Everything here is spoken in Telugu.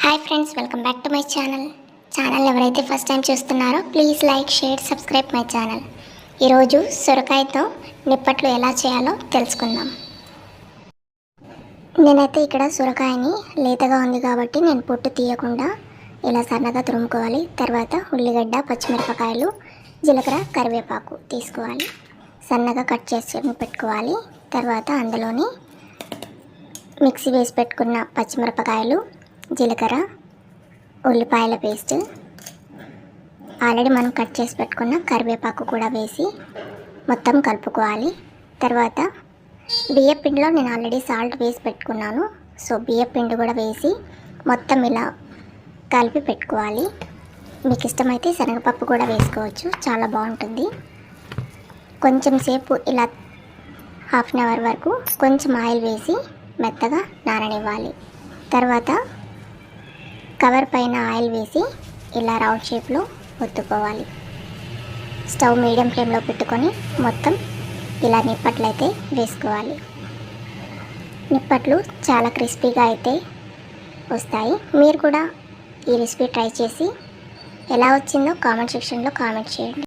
Hi friends welcome back to my channel channel ఎవరైతే ఫస్ట్ టైం చూస్తున్నారో please like share subscribe my channel ఈరోజు సొరకాయతో నిప్పట్లు ఎలా చేయాలో తెలుసుకుందాం. నేనైతే ఇక్కడ సొరకాయని లేతగా ఉంది కాబట్టి నేను పొట్టు తీయకుండా ఇలా సన్నగా తురుముకోవాలి. తర్వాత ఉల్లిగడ్డ పచ్చిమిరపకాయలు జీలకర్ర కరివేపాకు తీసుకోవాలి. సన్నగా కట్ చేసి పెట్టుకోవాలి తర్వాత అందులోని మిక్సీ వేసి పెట్టుకున్న పచ్చిమిరపకాయలు జీలకర్ర ఉల్లిపాయల పేస్ట్. ఆల్రెడీ మనం కట్ చేసి పెట్టుకున్న కరివేపాకు కూడా వేసి మొత్తం కలుపుకోవాలి. తర్వాత బియ్య పిండిలో నేను ఆల్రెడీ సాల్ట్ వేసి పెట్టుకున్నాను. సో బియ్య పిండి కూడా వేసి మొత్తం ఇలా కలిపి పెట్టుకోవాలి. మీకు ఇష్టమైతే శనగపప్పు కూడా వేసుకోవచ్చు. చాలా బాగుంటుంది. కొంచెం సేపు ఇలా హాఫ్ అన్ అవర్ వరకు కొంచెం ఆయిల్ వేసి మెత్తగా నాననివ్వాలి. తర్వాత కవర్ పైన ఆయిల్ వేసి ఇలా రౌండ్ షేప్లో ఒత్తుకోవాలి. స్టవ్ మీడియం ఫ్లేమ్లో పెట్టుకొని మొత్తం ఇలా నిప్పట్లయితే వేసుకోవాలి. నిప్పట్లు చాలా క్రిస్పీగా అయితే వస్తాయి. మీరు కూడా ఈ రెసిపీ ట్రై చేసి ఎలా వచ్చిందో కామెంట్ సెక్షన్లో కామెంట్ చేయండి.